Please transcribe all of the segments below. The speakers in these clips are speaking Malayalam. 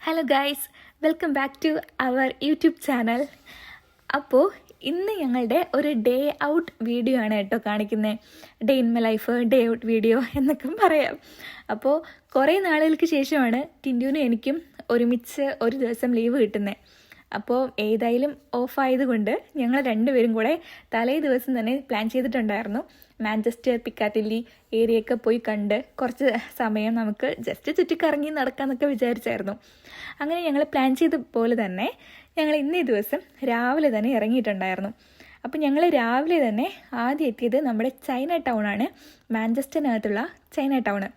Hello guys welcome back to our YouTube channel അപ്പോൾ ഇന്ന് ഞങ്ങളുടെ ഒരു ഡേ ഔട്ട് വീഡിയോ ആണ് കേട്ടോ കാണിക്കുന്നത് day in my life day out video എന്നൊക്കെ പറയാം. അപ്പോൾ കുറേ നാളുകൾക്ക് ശേഷമാണ് ടിൻഡുവിനും എനിക്കും ഒരുമിച്ച് ഒരു ദിവസം ലീവ് കിട്ടുന്നത് അപ്പോൾ ഏതായാലും ഓഫ് ആയതുകൊണ്ട് ഞങ്ങൾ രണ്ടുപേരും കൂടെ തലേ ദിവസം തന്നെ പ്ലാൻ ചെയ്തിട്ടുണ്ടായിരുന്നു. മാഞ്ചസ്റ്റർ പിക്കാറ്റില്ലി ഏരിയയൊക്കെ പോയി കണ്ട് കുറച്ച് സമയം നമുക്ക് ജസ്റ്റ് ചുറ്റിക്കറങ്ങി നടക്കാമെന്നൊക്കെ വിചാരിച്ചായിരുന്നു. അങ്ങനെ ഞങ്ങൾ പ്ലാൻ ചെയ്ത പോലെ തന്നെ ഞങ്ങൾ ഇന്നേ ദിവസം രാവിലെ തന്നെ ഇറങ്ങിയിട്ടുണ്ടായിരുന്നു. അപ്പോൾ ഞങ്ങൾ രാവിലെ തന്നെ ആദ്യം എത്തിയത് നമ്മുടെ ചൈന ടൗണാണ് മാഞ്ചസ്റ്ററിനകത്തുള്ള ചൈന ടൗണ്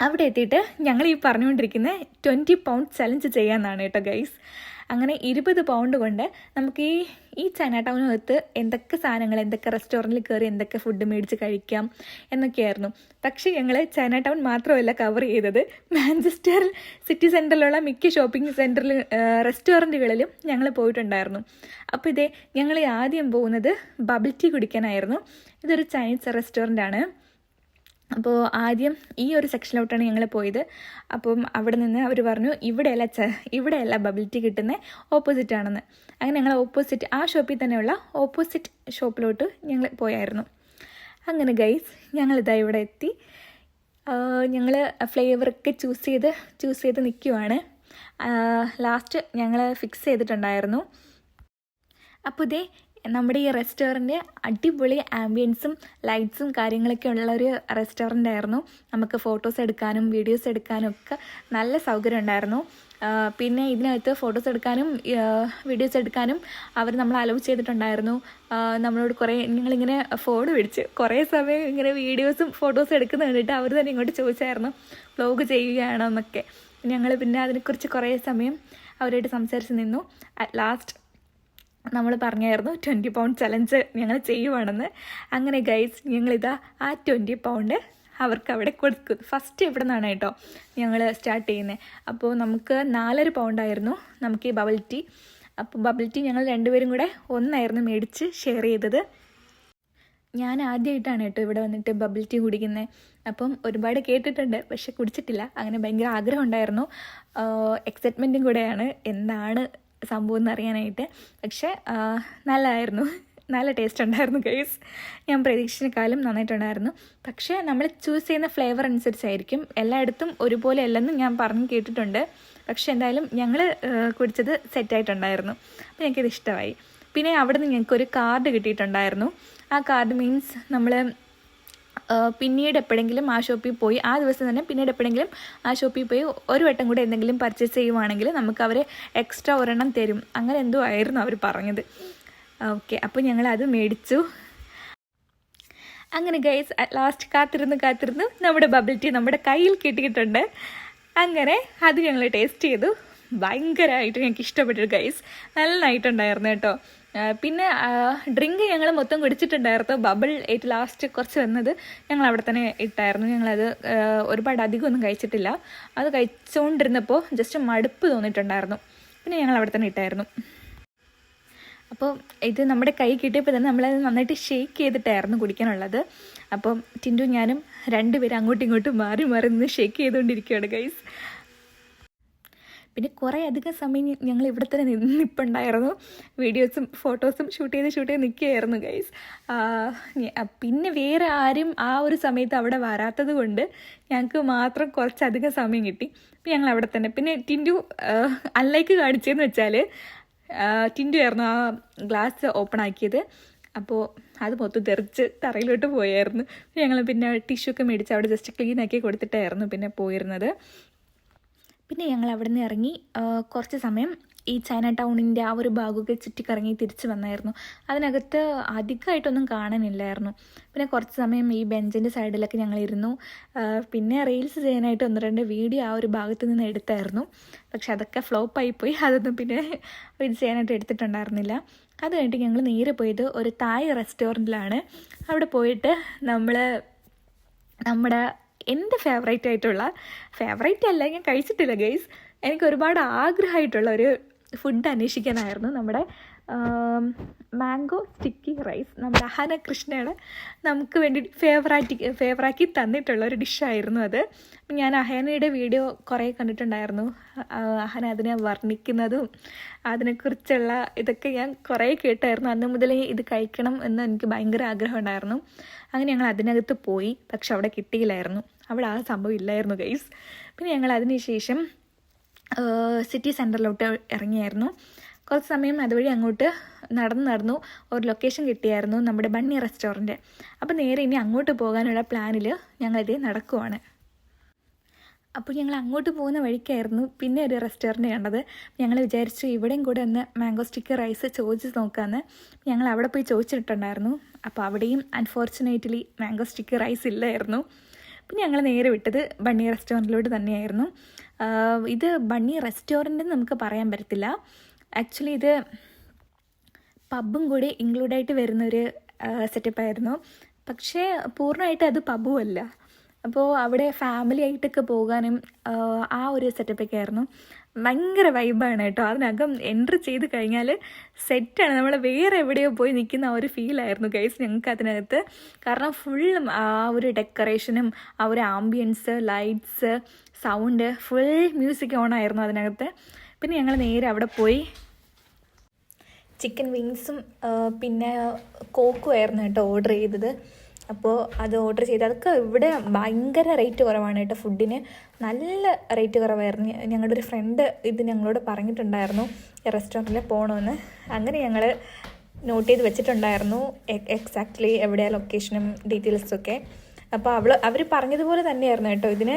അവിടെ എത്തിയിട്ട് ഞങ്ങൾ ഈ പറഞ്ഞുകൊണ്ടിരിക്കുന്ന ട്വന്റി പൗണ്ട് ചലഞ്ച് ചെയ്യാമെന്നാണ് കേട്ടോ ഗൈസ് അങ്ങനെ ഇരുപത് പൗണ്ട് കൊണ്ട് നമുക്ക് ഈ ഈ ചൈന ടൗണിനകത്ത് എന്തൊക്കെ സാധനങ്ങൾ എന്തൊക്കെ റെസ്റ്റോറന്റിൽ കയറി എന്തൊക്കെ ഫുഡ് മേടിച്ച് കഴിക്കാം എന്നൊക്കെയായിരുന്നു. പക്ഷേ ഞങ്ങൾ ചൈന ടൗൺ മാത്രമല്ല കവർ ചെയ്തത്. മാഞ്ചസ്റ്റർ സിറ്റി സെന്ററിലുള്ള മിക്ക ഷോപ്പിംഗ് സെന്ററിൽ റെസ്റ്റോറന്റുകളിലും ഞങ്ങൾ പോയിട്ടുണ്ടായിരുന്നു. അപ്പോൾ ഇതേ ഞങ്ങൾ ആദ്യം പോകുന്നത് ബബിൾ ടീ കുടിക്കാനായിരുന്നു. ഇതൊരു ചൈനീസ് റെസ്റ്റോറന്റ് ആണ്. അപ്പോൾ ആദ്യം ഈ ഒരു സെക്ഷനിലോട്ടാണ് ഞങ്ങൾ പോയത്. അപ്പം അവിടെ നിന്ന് അവർ പറഞ്ഞു ഇവിടെയല്ല ച ഇവിടെയല്ല ബബിൾ ടീ കിട്ടുന്നത് ഓപ്പോസിറ്റ് ആണെന്ന്. അങ്ങനെ ഞങ്ങൾ ഓപ്പോസിറ്റ് ആ ഷോപ്പിൽ തന്നെയുള്ള ഓപ്പോസിറ്റ് ഷോപ്പിലോട്ട് ഞങ്ങൾ പോയായിരുന്നു. അങ്ങനെ ഗൈസ് ഞങ്ങളിതാ ഇവിടെ എത്തി. ഞങ്ങൾ ഫ്ലേവറൊക്കെ ചൂസ് ചെയ്ത് ചൂസ് ചെയ്ത് നിൽക്കുവാണ് ലാസ്റ്റ് ഞങ്ങൾ ഫിക്സ് ചെയ്തിട്ടുണ്ടായിരുന്നു. അപ്പോൾ ഇതേ നമ്മുടെ ഈ റെസ്റ്റോറന്റ് അടിപൊളി ആംബിയൻസും ലൈറ്റ്സും കാര്യങ്ങളൊക്കെ ഉള്ള ഒരു റെസ്റ്റോറന്റ് ആയിരുന്നു. നമുക്ക് ഫോട്ടോസ് എടുക്കാനും വീഡിയോസ് എടുക്കാനും ഒക്കെ നല്ല സൗകര്യം ഉണ്ടായിരുന്നു. പിന്നെ ഇതിനകത്ത് ഫോട്ടോസ് എടുക്കാനും വീഡിയോസ് എടുക്കാനും അവർ നമ്മൾ അലവ് ചെയ്തിട്ടുണ്ടായിരുന്നു. നമ്മളോട് കുറേ ഞങ്ങളിങ്ങനെ ഫോൺ പിടിച്ച് കുറേ സമയം ഇങ്ങനെ വീഡിയോസും ഫോട്ടോസും എടുക്കുന്ന കണ്ടിട്ട് അവർ തന്നെ ഇങ്ങോട്ട് ചോദിച്ചായിരുന്നു വ്ലോഗ് ചെയ്യുകയാണോ? എന്നൊക്കെ. ഞങ്ങൾ പിന്നെ അതിനെക്കുറിച്ച് കുറേ സമയം അവരായിട്ട് സംസാരിച്ച് നിന്നു. അറ്റ് ലാസ്റ്റ് നമ്മൾ പറഞ്ഞായിരുന്നു ട്വന്റി പൗണ്ട് ചലഞ്ച് ഞങ്ങൾ ചെയ്യുവാണെന്ന്. അങ്ങനെ ഗൈസ് ഞങ്ങളിതാ ആ ട്വന്റി പൗണ്ട് അവർക്ക് അവിടെ കൊടുക്കും ഫസ്റ്റ് ഇവിടെ നിന്നാണ് കേട്ടോ ഞങ്ങൾ സ്റ്റാർട്ട് ചെയ്യുന്നത് അപ്പോൾ നമുക്ക് നാലര പൗണ്ടായിരുന്നു നമുക്ക് ഈ ബബിൾ ടീ അപ്പോൾ ബബിൾ ടീ ഞങ്ങൾ രണ്ടുപേരും കൂടെ ഒന്നായിരുന്നു മേടിച്ച് ഷെയർ ചെയ്തത്. ഞാൻ ആദ്യമായിട്ടാണ് കേട്ടോ ഇവിടെ വന്നിട്ട് ബബിൾ ടീ കുടിക്കുന്നത് അപ്പം ഒരുപാട് കേട്ടിട്ടുണ്ട് പക്ഷെ കുടിച്ചിട്ടില്ല. അങ്ങനെ ഭയങ്കര ആഗ്രഹം ഉണ്ടായിരുന്നു. എക്സൈറ്റ്മെന്റും കൂടെയാണ്. എന്താണ് സംഭവം എന്നറിയാനായിട്ട്. പക്ഷേ നല്ലതായിരുന്നു നല്ല ടേസ്റ്റ് ഉണ്ടായിരുന്നു ഗൈസ് ഞാൻ പ്രതീക്ഷിച്ചതിനേക്കാളും നന്നായിട്ടുണ്ടായിരുന്നു. പക്ഷേ നമ്മൾ ചൂസ് ചെയ്യുന്ന ഫ്ലേവർ അനുസരിച്ചായിരിക്കും. എല്ലായിടത്തും ഒരുപോലെ അല്ലെന്ന് ഞാൻ പറഞ്ഞു കേട്ടിട്ടുണ്ട്. പക്ഷേ എന്തായാലും ഞങ്ങൾ കുടിച്ചത് സെറ്റായിട്ടുണ്ടായിരുന്നു അപ്പോൾ ഞങ്ങൾക്കിത് ഇഷ്ടമായി. പിന്നെ അവിടെ നിന്ന് ഞങ്ങൾക്കൊരു കാർഡ് കിട്ടിയിട്ടുണ്ടായിരുന്നു. ആ കാർഡ് മീൻസ് നമ്മൾ പിന്നീട് എപ്പോഴെങ്കിലും ആ ഷോപ്പിൽ പോയി ആ ദിവസം തന്നെ പിന്നീട് എപ്പോഴെങ്കിലും ആ ഷോപ്പിൽ പോയി ഒരു വട്ടം കൂടെ എന്തെങ്കിലും പർച്ചേസ് ചെയ്യുവാണെങ്കിൽ നമുക്ക് അവരെ എക്സ്ട്രാ ഒരെണ്ണം തരും. അങ്ങനെ എന്തോ ആയിരുന്നു അവർ പറഞ്ഞത്. ഓക്കെ അപ്പോൾ ഞങ്ങൾ അത് മേടിച്ചു. അങ്ങനെ ഗൈസ് ലാസ്റ്റ് കാത്തിരുന്ന് കാത്തിരുന്ന് നമ്മുടെ ബബിൾ ടീ നമ്മുടെ കയ്യിൽ കിട്ടിയിട്ടുണ്ട്. അങ്ങനെ അത് ഞങ്ങൾ ടേസ്റ്റ് ചെയ്തു. ഭയങ്കരമായിട്ട് ഞങ്ങൾക്ക് ഇഷ്ടപ്പെട്ടു ഗൈസ് നന്നായിട്ടുണ്ടായിരുന്നു കേട്ടോ. പിന്നെ ഡ്രിങ്ക് ഞങ്ങൾ മൊത്തം കുടിച്ചിട്ടുണ്ടായിരുന്നു. ബബിൾ ഏറ്റ് ലാസ്റ്റ് കുറച്ച് വന്നത് ഞങ്ങൾ അവിടെ തന്നെ ഇട്ടായിരുന്നു. ഞങ്ങളത് ഒരുപാട് അധികമൊന്നും കഴിച്ചിട്ടില്ല. അത് കഴിച്ചുകൊണ്ടിരുന്നപ്പോൾ ജസ്റ്റ് മടുപ്പ് തോന്നിയിട്ടുണ്ടായിരുന്നു. പിന്നെ ഞങ്ങൾ അവിടെ തന്നെ ഇട്ടായിരുന്നു. അപ്പോൾ ഇത് നമ്മുടെ കൈ കിട്ടിയപ്പോൾ തന്നെ നമ്മളത് നന്നായിട്ട് ഷേക്ക് ചെയ്തിട്ടായിരുന്നു കുടിക്കാനുള്ളത്. അപ്പം ടിന്റു ഞാനും രണ്ടുപേരും അങ്ങോട്ടും ഇങ്ങോട്ടും മാറി മാറി നിന്ന് ഷേക്ക് ചെയ്തുകൊണ്ടിരിക്കുകയാണ് ഗൈസ് പിന്നെ കുറേ അധികം സമയം ഞങ്ങൾ ഇവിടെ തന്നെ നിൽപ്പുണ്ടായിരുന്നു വീഡിയോസും ഫോട്ടോസും ഷൂട്ട് ചെയ്ത് ഷൂട്ട് ചെയ്ത് നിൽക്കുകയായിരുന്നു ഗൈസ് പിന്നെ വേറെ ആരും ആ ഒരു സമയത്ത് അവിടെ വരാത്തത് കൊണ്ട് ഞങ്ങൾക്ക് മാത്രം കുറച്ചധികം സമയം കിട്ടി. അപ്പം ഞങ്ങൾ അവിടെ തന്നെ. പിന്നെ ടിന്റു അൺലൈക്ക് കാണിച്ചതെന്ന് വെച്ചാൽ ടിന്റു ആയിരുന്നു ആ ഗ്ലാസ് ഓപ്പൺ ആക്കിയത്. അപ്പോൾ അത് മൊത്തം തെറിച്ച് തറയിലോട്ട് പോയായിരുന്നു. ഞങ്ങൾ പിന്നെ ടിഷ്യൂ ഒക്കെ മേടിച്ച് അവിടെ ജസ്റ്റ് ക്ലീൻ ആക്കി കൊടുത്തിട്ടായിരുന്നു പിന്നെ പോയിരുന്നത്. പിന്നെ ഞങ്ങൾ അവിടെ നിന്ന് ഇറങ്ങി കുറച്ച് സമയം ഈ ചൈന ടൗണിന്റെ ആ ഒരു ഭാഗമൊക്കെ ചുറ്റിക്കറങ്ങി തിരിച്ചു വന്നായിരുന്നു. അതിനകത്ത് അധികമായിട്ടൊന്നും കാണാനില്ലായിരുന്നു. പിന്നെ കുറച്ച് സമയം ഈ ബെഞ്ചിന്റെ സൈഡിലൊക്കെ ഞങ്ങൾ ഇരുന്നു പിന്നെ റീൽസ് ചെയ്യാനായിട്ട് ഒന്ന് രണ്ട് വീഡിയോ ആ ഒരു ഭാഗത്ത് നിന്ന് എടുത്തായിരുന്നു. പക്ഷെ അതൊക്കെ ഫ്ലോപ്പായിപ്പോയി. അതൊന്നും പിന്നെ ഇത് ചെയ്യാനായിട്ട് എടുത്തിട്ടുണ്ടായിരുന്നില്ല. അത് കഴിഞ്ഞിട്ട് ഞങ്ങൾ നേരെ പോയത് ഒരു തായ് റെസ്റ്റോറന്റിലാണ് അവിടെ പോയിട്ട് നമ്മൾ നമ്മുടെ എന്റെ ഫേവറേറ്റ് ആയിട്ടുള്ള ഫേവറേറ്റ് അല്ല ഞാൻ കഴിച്ചിട്ടില്ല ഗൈസ് എനിക്ക് ഒരുപാട് ആഗ്രഹമായിട്ടുള്ള ഒരു ഫുഡ് അന്വേഷിക്കാനായിരുന്നു നമ്മുടെ മാംഗോ സ്റ്റിക്കി റൈസ് നമ്മുടെ അഹന കൃഷ്ണയുടെ നമുക്ക് വേണ്ടി ഫേവറാറ്റി ഫേവറാക്കി തന്നിട്ടുള്ള ഒരു ഡിഷായിരുന്നു അത്. ഞാൻ അഹനയുടെ വീഡിയോ കുറേ കണ്ടിട്ടുണ്ടായിരുന്നു. അഹന അതിനെ വർണിക്കുന്നതും അതിനെക്കുറിച്ചുള്ള ഇതൊക്കെ ഞാൻ കുറേ കേട്ടായിരുന്നു. അന്ന് മുതലേ ഇത് കഴിക്കണം എന്ന് എനിക്ക് ഭയങ്കര ആഗ്രഹം ഉണ്ടായിരുന്നു. അങ്ങനെ ഞങ്ങൾ അതിനകത്ത് പോയി പക്ഷെ അവിടെ കിട്ടിയില്ലായിരുന്നു. അവിടെ ആ സംഭവം ഇല്ലായിരുന്നു ഗൈസ് പിന്നെ ഞങ്ങൾ അതിനുശേഷം സിറ്റി സെന്ററിലോട്ട് ഇറങ്ങിയായിരുന്നു. കുറച്ച് സമയം അതുവഴി അങ്ങോട്ട് നടന്ന് നടന്നു ഒരു ലൊക്കേഷൻ കിട്ടിയായിരുന്നു നമ്മുടെ ബണ്ണി റെസ്റ്റോറന്റ് അപ്പോൾ നേരെ ഇനി അങ്ങോട്ട് പോകാനുള്ള പ്ലാനിൽ ഞങ്ങളിത് നടക്കുവാണ്. അപ്പോൾ ഞങ്ങൾ അങ്ങോട്ട് പോകുന്ന വഴിക്കായിരുന്നു പിന്നെ ഒരു റെസ്റ്റോറന്റ് കണ്ടത്. ഞങ്ങൾ വിചാരിച്ചു ഇവിടെയും കൂടെ ഒന്ന് മാംഗോ സ്റ്റിക്ക് റൈസ് ചോദിച്ച് നോക്കാമെന്ന് ഞങ്ങൾ അവിടെ പോയി ചോദിച്ചിട്ടുണ്ടായിരുന്നു. അപ്പോൾ അവിടെയും അൺഫോർച്ചുനേറ്റ്ലി മാംഗോ സ്റ്റിക്ക് റൈസ് ഇല്ലായിരുന്നു. പിന്നെ ഞങ്ങൾ നേരെ വിട്ടത് ബണ്ണി റെസ്റ്റോറന്റിലോട്ട് തന്നെയായിരുന്നു. ഇത് ബണ്ണി റെസ്റ്റോറന്റ് എന്ന് നമുക്ക് പറയാൻ പറ്റത്തില്ല. ആക്ച്വലി ഇത് പബ്ബും കൂടി ഇൻക്ലൂഡായിട്ട് വരുന്നൊരു സെറ്റപ്പായിരുന്നു പക്ഷേ പൂർണമായിട്ട് അത് പബ്ബും അല്ല. അപ്പോൾ അവിടെ ഫാമിലി ആയിട്ടൊക്കെ പോകാനും ആ, ഒരു സെറ്റപ്പൊക്കെ ആയിരുന്നു. ഭയങ്കര വൈബാണ് കേട്ടോ. അതിനകം എൻട്രി ചെയ്ത് കഴിഞ്ഞാൽ സെറ്റാണ് നമ്മൾ വേറെ എവിടെയോ പോയി നിൽക്കുന്ന ആ ഒരു ഫീലായിരുന്നു ഗൈസ് ഞങ്ങൾക്ക് അതിനകത്ത്. കാരണം ഫുള്ളും ആ ഒരു ഡെക്കറേഷനും ആ ഒരു ambience lights sound full music on ആയിരുന്നു അതിനകത്ത്. പിന്നെ ഞങ്ങൾ നേരെ അവിടെ പോയി. ചിക്കൻ വിങ്സും പിന്നെ കോക്കും ആയിരുന്നു കേട്ടോ ഓർഡർ ചെയ്തത്. അപ്പോൾ അത് ഓർഡർ ചെയ്ത് അതൊക്കെ ഇവിടെ ഭയങ്കര റേറ്റ് കുറവാണ് കേട്ടോ ഫുഡിന് നല്ല റേറ്റ് കുറവായിരുന്നു. ഞങ്ങളുടെ ഒരു ഫ്രണ്ട് ഇത് ഞങ്ങളോട് പറഞ്ഞിട്ടുണ്ടായിരുന്നു റെസ്റ്റോറന്റിൽ പോകണമെന്ന് അങ്ങനെ ഞങ്ങൾ നോട്ട് ചെയ്ത് വെച്ചിട്ടുണ്ടായിരുന്നു എക്സാക്ട്ലി എവിടെയാണ് ലൊക്കേഷനും ഡീറ്റെയിൽസൊക്കെ അപ്പോൾ അവൾ അവർ പറഞ്ഞതുപോലെ തന്നെയായിരുന്നു കേട്ടോ. ഇതിന്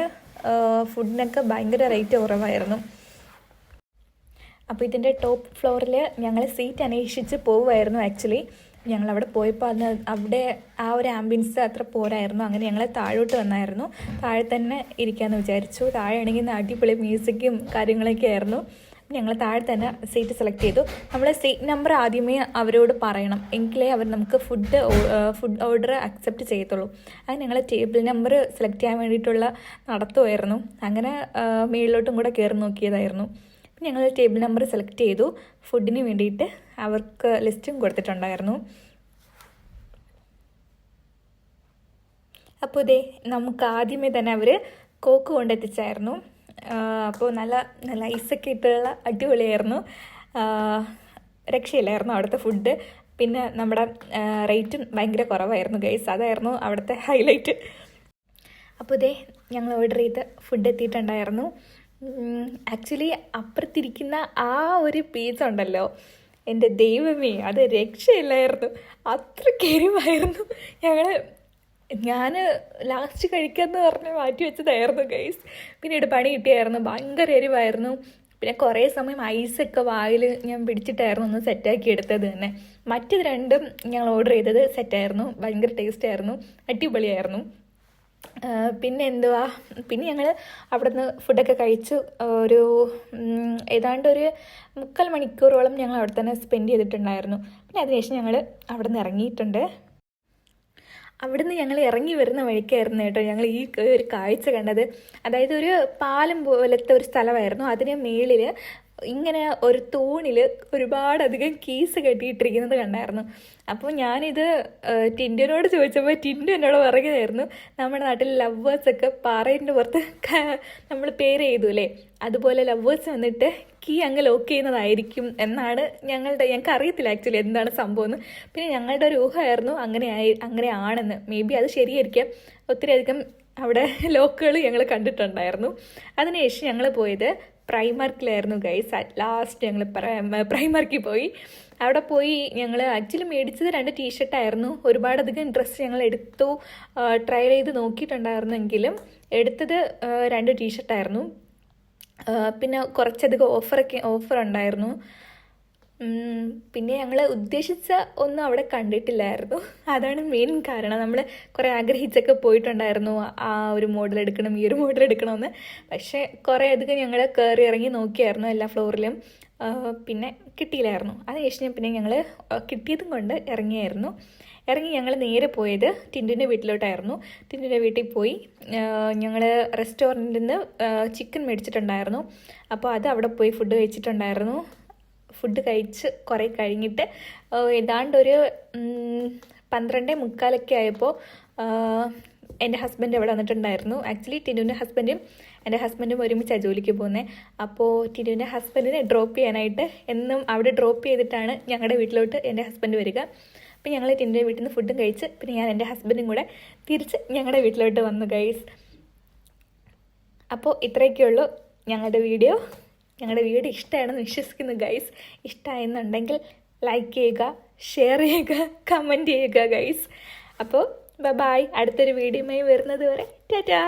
ഫുഡിനൊക്കെ ഭയങ്കര റേറ്റ് കുറവായിരുന്നു. അപ്പോൾ ഇതിന്റെ ടോപ്പ് ഫ്ലോറിൽ ഞങ്ങൾ സീറ്റ് അന്വേഷിച്ച് പോവുമായിരുന്നു ആക്ച്വലി ഞങ്ങൾ അവിടെ പോയപ്പോൾ അന്ന് അവിടെ ആ ഒരു ആംബിയൻസ് അത്ര പോരായിരുന്നു. അങ്ങനെ ഞങ്ങളെ താഴോട്ട് വന്നായിരുന്നു. താഴെ തന്നെ ഇരിക്കാമെന്ന് വിചാരിച്ചു. താഴെ ആണെങ്കിൽ അടിപൊളി മ്യൂസിക്കും കാര്യങ്ങളൊക്കെ ആയിരുന്നു. ഞങ്ങൾ താഴെ തന്നെ സീറ്റ് സെലക്ട് ചെയ്തു. നമ്മൾ സീറ്റ് നമ്പർ ആദ്യമേ അവരോട് പറയണം. എങ്കിലേ അവർ നമുക്ക് ഫുഡ് ഫുഡ് ഓർഡർ അക്സെപ്റ്റ് ചെയ്യത്തുള്ളൂ. അത് ഞങ്ങൾ ടേബിൾ നമ്പർ സെലക്ട് ചെയ്യാൻ വേണ്ടിയിട്ടുള്ള നടത്തുമായിരുന്നു അങ്ങനെ മേളിലോട്ടും കൂടെ കയറി നോക്കിയതായിരുന്നു. ഞങ്ങൾ ടേബിൾ നമ്പർ സെലക്ട് ചെയ്തു. ഫുഡിന് വേണ്ടിയിട്ട് അവർക്ക് ലിസ്റ്റും കൊടുത്തിട്ടുണ്ടായിരുന്നു. അപ്പോൾ ഇതേ നമുക്ക് ആദ്യമേ തന്നെ അവർ കോക്ക് കൊണ്ടെത്തിച്ചായിരുന്നു. അപ്പോൾ നല്ല നല്ല ഐസൊക്കെ ഇട്ടുള്ള അടിപൊളിയായിരുന്നു. രക്ഷയില്ലായിരുന്നു അവിടുത്തെ ഫുഡ്. പിന്നെ നമ്മുടെ റേറ്റും ഭയങ്കര കുറവായിരുന്നു ഗൈസ്. അതായിരുന്നു അവിടുത്തെ ഹൈലൈറ്റ്. അപ്പോൾ ഇതേ ഞങ്ങൾ ഓർഡർ ചെയ്ത് ഫുഡ് എത്തിയിട്ടുണ്ടായിരുന്നു. ആക്ച്വലി അപ്പുറത്തിരിക്കുന്ന ആ ഒരു പീസ് ഉണ്ടല്ലോ. എന്റെ ദൈവമേ അത് രക്ഷയില്ലായിരുന്നു. അത്രയ്ക്ക് എരിവായിരുന്നു ഞങ്ങൾ ഞാൻ ലാസ്റ്റ് കഴിക്കാമെന്ന് പറഞ്ഞ് മാറ്റി വെച്ചതായിരുന്നു ഗൈസ് പിന്നീട് പണി കിട്ടിയായിരുന്നു ഭയങ്കര എരിവായിരുന്നു. പിന്നെ കുറേ സമയം ഐസൊക്കെ വായിൽ ഞാൻ പിടിച്ചിട്ടായിരുന്നു ഒന്ന് സെറ്റാക്കി എടുത്തത് തന്നെ. മറ്റത് രണ്ടും ഞങ്ങൾ ഓർഡർ ചെയ്തത് സെറ്റായിരുന്നു ഭയങ്കര ടേസ്റ്റ് ആയിരുന്നു. അടിപൊളിയായിരുന്നു. പിന്നെ എന്തുവാ? പിന്നെ ഞങ്ങൾ അവിടെ നിന്ന് ഫുഡൊക്കെ കഴിച്ചു. ഒരു ഏതാണ്ട് ഒരു മുക്കാൽ മണിക്കൂറോളം ഞങ്ങൾ അവിടെ തന്നെ സ്പെൻഡ് ചെയ്തിട്ടുണ്ടായിരുന്നു. പിന്നെ അതിനുശേഷം ഞങ്ങൾ അവിടെ നിന്ന് ഇറങ്ങിയിട്ടുണ്ട്. അവിടുന്ന് ഞങ്ങൾ ഇറങ്ങി വരുന്ന വഴിക്കായിരുന്നു കേട്ടോ ഞങ്ങൾ ഈ ഒരു കാഴ്ച കണ്ടത്. അതായത് ഒരു പാലം പോലത്തെ ഒരു സ്ഥലമായിരുന്നു. അതിന് മേളിൽ ഇങ്ങനെ ഒരു തൂണിൽ ഒരുപാടധികം കീസ് കെട്ടിയിട്ടിരിക്കുന്നത് കണ്ടായിരുന്നു. അപ്പോൾ ഞാനിത് ടിൻഡിനോട് ചോദിച്ചപ്പോൾ ടിൻഡു എന്നോട് പറയുകയായിരുന്നു നമ്മുടെ നാട്ടിൽ ലവേഴ്സൊക്കെ പാറയിന്റെ പുറത്ത് നമ്മൾ പേര് ചെയ്തൂലേ അതുപോലെ ലവേഴ്സ് വന്നിട്ട് കീ അങ്ങ് ലോക്ക് ചെയ്യുന്നതായിരിക്കും എന്നാണ് ഞങ്ങളുടെ ഞങ്ങൾക്ക് അറിയത്തില്ല ആക്ച്വലി എന്താണ് സംഭവം എന്ന് പിന്നെ ഞങ്ങളുടെ ഒരു ഊഹമായിരുന്നു അങ്ങനെ ആയി അങ്ങനെ ആണെന്ന്. മേ ബി അത് ശരിയായിരിക്കാം. ഒത്തിരി അധികം അവിടെ ലോക്കുകൾ ഞങ്ങൾ കണ്ടിട്ടുണ്ടായിരുന്നു. അതിനുശേഷം ഞങ്ങൾ പോയത് പ്രൈമാർക്കിലായിരുന്നു ഗൈസ് അറ്റ് ലാസ്റ്റ് ഞങ്ങൾ പ്രൈമാർക്കിൽ പോയി. അവിടെ പോയി ഞങ്ങൾ ആക്ച്വലി മേടിച്ചത് രണ്ട് ടീഷർട്ടായിരുന്നു ഒരുപാടധികം ഡ്രസ്സ് ഞങ്ങൾ എടുത്തു ട്രയൽ ചെയ്ത് നോക്കിയിട്ടുണ്ടായിരുന്നെങ്കിലും എടുത്തത് രണ്ട് ടീഷർട്ടായിരുന്നു പിന്നെ കുറച്ചധികം ഓഫറൊക്കെ ഓഫർ ഉണ്ടായിരുന്നു. പിന്നെ ഞങ്ങൾ ഉദ്ദേശിച്ച ഒന്നും അവിടെ കണ്ടിട്ടില്ലായിരുന്നു. അതാണ് മെയിൻ കാരണം. നമ്മൾ കുറേ ആഗ്രഹിച്ചൊക്കെ പോയിട്ടുണ്ടായിരുന്നു. ആ ഒരു മോഡൽ എടുക്കണം ഈ ഒരു മോഡൽ എടുക്കണമെന്ന് പക്ഷേ കുറേ അധികം ഞങ്ങൾ കയറി ഇറങ്ങി നോക്കിയായിരുന്നു എല്ലാ ഫ്ലോറിലും പിന്നെ കിട്ടിയില്ലായിരുന്നു. അത് പിന്നെ ഞങ്ങൾ കിട്ടിയതും കൊണ്ട് ഇറങ്ങിയായിരുന്നു. ഇറങ്ങി ഞങ്ങൾ നേരെ പോയത് ടിന്റിന്റെ വീട്ടിലോട്ടായിരുന്നു. ടിന്റിന്റെ വീട്ടിൽ പോയി ഞങ്ങൾ റെസ്റ്റോറന്റിൽ നിന്ന് ചിക്കൻ മേടിച്ചിട്ടുണ്ടായിരുന്നു. അപ്പോൾ അത് അവിടെ പോയി ഫുഡ് കഴിച്ചിട്ടുണ്ടായിരുന്നു. ഫുഡ് കഴിച്ച് കുറേ കഴിഞ്ഞിട്ട് ഏതാണ്ട് ഒരു പന്ത്രണ്ടേ മുക്കാലൊക്കെ ആയപ്പോൾ എന്റെ ഹസ്ബൻഡ് അവിടെ വന്നിട്ടുണ്ടായിരുന്നു. ആക്ച്വലി ടിനുവിന്റെ ഹസ്ബൻഡും എന്റെ ഹസ്ബൻഡും ഒരുമിച്ചാണ് ജോലിക്ക് പോകുന്നത് അപ്പോൾ ടിനുവിന്റെ ഹസ്ബൻഡിനെ ഡ്രോപ്പ് ചെയ്യാനായിട്ട് എന്നും അവിടെ ഡ്രോപ്പ് ചെയ്തിട്ടാണ് ഞങ്ങളുടെ വീട്ടിലോട്ട് എന്റെ ഹസ്ബൻഡ് വരിക. അപ്പോൾ ഞങ്ങൾ ടിനുവിന്റെ വീട്ടിൽ നിന്ന് ഫുഡും കഴിച്ച് പിന്നെ ഞാൻ എന്റെ ഹസ്ബൻഡും കൂടെ തിരിച്ച് ഞങ്ങളുടെ വീട്ടിലോട്ട് വന്നു ഗൈസ് അപ്പോൾ ഇത്രയൊക്കെയുള്ളൂ ഞങ്ങളുടെ വീഡിയോ ഞങ്ങളുടെ വീഡിയോ ഇഷ്ടമാണെന്ന് വിശ്വസിക്കുന്നു ഗൈസ് ഇഷ്ടമായെന്നുണ്ടെങ്കിൽ ലൈക്ക് ചെയ്യുക ഷെയർ ചെയ്യുക കമന്റ് ചെയ്യുക ഗൈസ് അപ്പോൾ ബൈ അടുത്തൊരു വീഡിയോയുമായി വരുന്നത് വരെ ടാറ്റാ